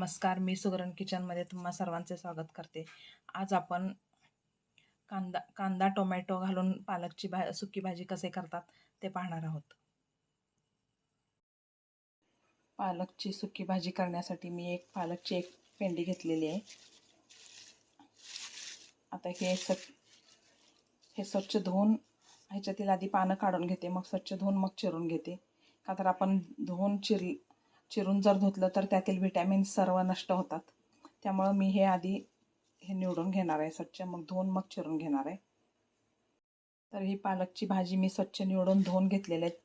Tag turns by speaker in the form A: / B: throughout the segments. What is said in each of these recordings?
A: नमस्कार मी सुगरण किचनमध्ये तुम्हा सर्वांचे स्वागत करते. आज आपण कांदा कांदा टोमॅटो घालून पालकची भा सुकी भाजी कसे करतात ते पाहणार आहोत. पालकची सुकी भाजी करण्यासाठी मी एक पालकची एक पेंडी घेतलेली आहे. आता हे स हे स्वच्छ धुवून ह्याच्यातील आधी पानं काढून घेते मग स्वच्छ धुवून मग चिरून घेते. का तर आपण धुवून चिर चिरून जर धुतलं तर त्यातील व्हिटॅमिन सर्व नष्ट होतात. त्यामुळं मी हे आधी हे निवडून घेणार आहे स्वच्छ मग धुवून मग चिरून घेणार आहे. तर ही पालकची भाजी मी स्वच्छ निवडून धुवून घेतलेले आहेत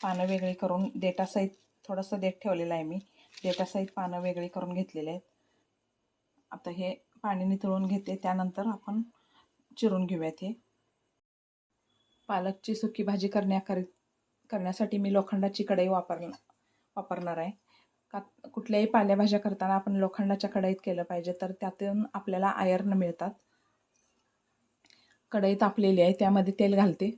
A: पानं वेगळी करून देटासहित थोडंसं देठ ठेवलेलं आहे मी. देटासहित पानं वेगळी करून घेतलेले आहेत. आता हे पाणी निथळून घेते त्यानंतर आपण चिरून घेऊयात हे. पालकची सुकी भाजी करण्याकरि करण्यासाठी मी लोखंडाची कढई वापर वापरणार आहे. का कुठल्याही पालेभाज्या करताना आपण लोखंडाच्या कढईत केलं पाहिजे तर त्यातून आपल्याला आयर्न मिळतात. कढई तापलेली आहे त्यामध्ये तेल घालते.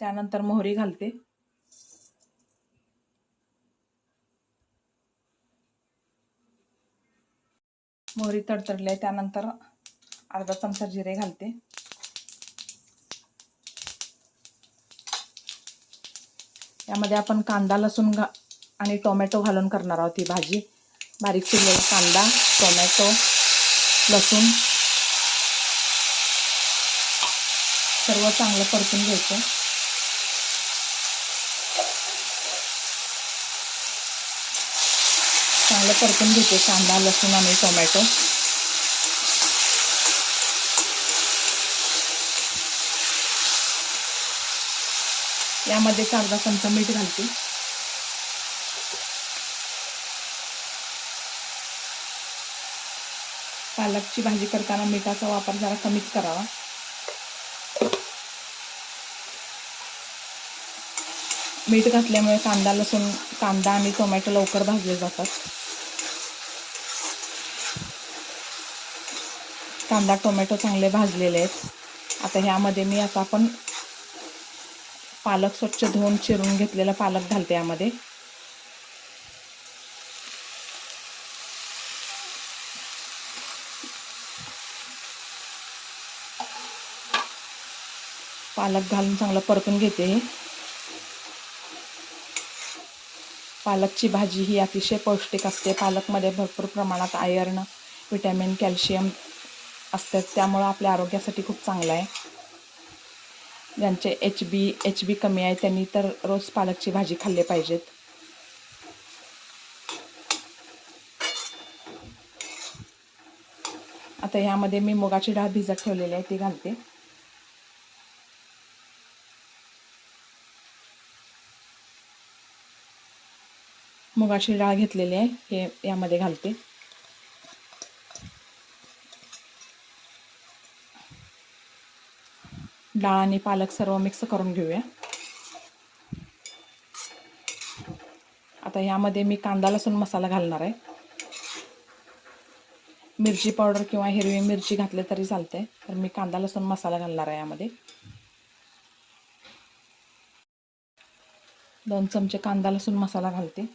A: त्यानंतर मोहरी घालते. मोहरी तडतडली आहे त्यानंतर अर्धा चमचा जिरे घालते. यामध्ये आपण कांदा लसूण घा आणि टोमॅटो घालून करणार आहोत ही भाजी. बारीक चिरलेला कांदा टोमॅटो लसूण. सर्व चांगलं परतून घ्यायचं. चांगलं परतून घेते कांदा लसूण आणि टोमॅटो. यामध्ये अर्धा चमचा मीठ घालते. पालकची भाजी करताना मिठाचा वापर जरा कमीच करावा. मीठ घातल्यामुळे कांदा लसूण कांदा आणि टोमॅटो लवकर भाजले जातात. कांदा टोमॅटो चांगले भाजलेले आहेत. आता ह्यामध्ये मी आता आपण पालक स्वच्छ धुवून चिरून घेतलेला पालक घालते यामध्ये. पालक घालून चांगलं परतून घेते पालकची भाजी ही अतिशय पौष्टिक असते. पालकमध्ये भरपूर प्रमाणात आयर्न विटॅमिन कॅल्शियम असतात. त्यामुळं आपल्या आरोग्यासाठी खूप चांगलं आहे. ज्यांचे एच बी एच बी कमी आहे त्यांनी तर रोज पालकची भाजी खाल्ली पाहिजेत. आता ह्यामध्ये मी मुगाची डाळ भिजत ठेवलेली आहे ती घालते. मुगाची डाळ घेतलेली आहे हे यामध्ये घालते. डाळ आणि पालक सर्व मिक्स करून घेऊया. आता ह्यामध्ये मी कांदा लसूण मसाला घालणार आहे. मिरची पावडर किंवा हिरवी मिरची घातले तरी चालते तर मी कांदा लसूण मसाला घालणार आहे यामध्ये. दोन चमचे कांदा लसूण मसाला घालते.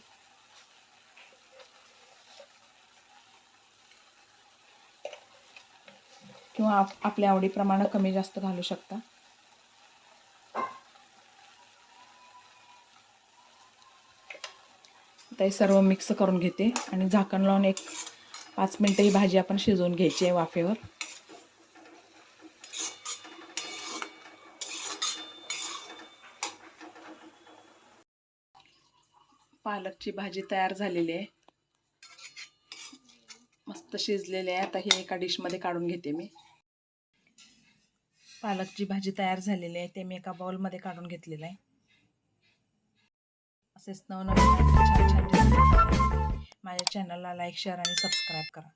A: किंवा आप आपल्या आवडीप्रमाणे कमी जास्त घालू शकता. आता हे सर्व मिक्स करून घेते आणि झाकण लावून एक पाच मिनटं ही भाजी आपण शिजवून घ्यायची आहे वाफेवर. पालकची भाजी तयार झालेली आहे. मस्त शिजलेली आहे. आता हे एका डिशमध्ये काढून घेते मी. पालकची भाजी तयार झालेली आहे. ते मी एका बाउलमध्ये काढून घेतलेलं आहे. असेच नवनवीन छान छान माझ्या चॅनलला लाईक शेअर आणि सबस्क्राईब करा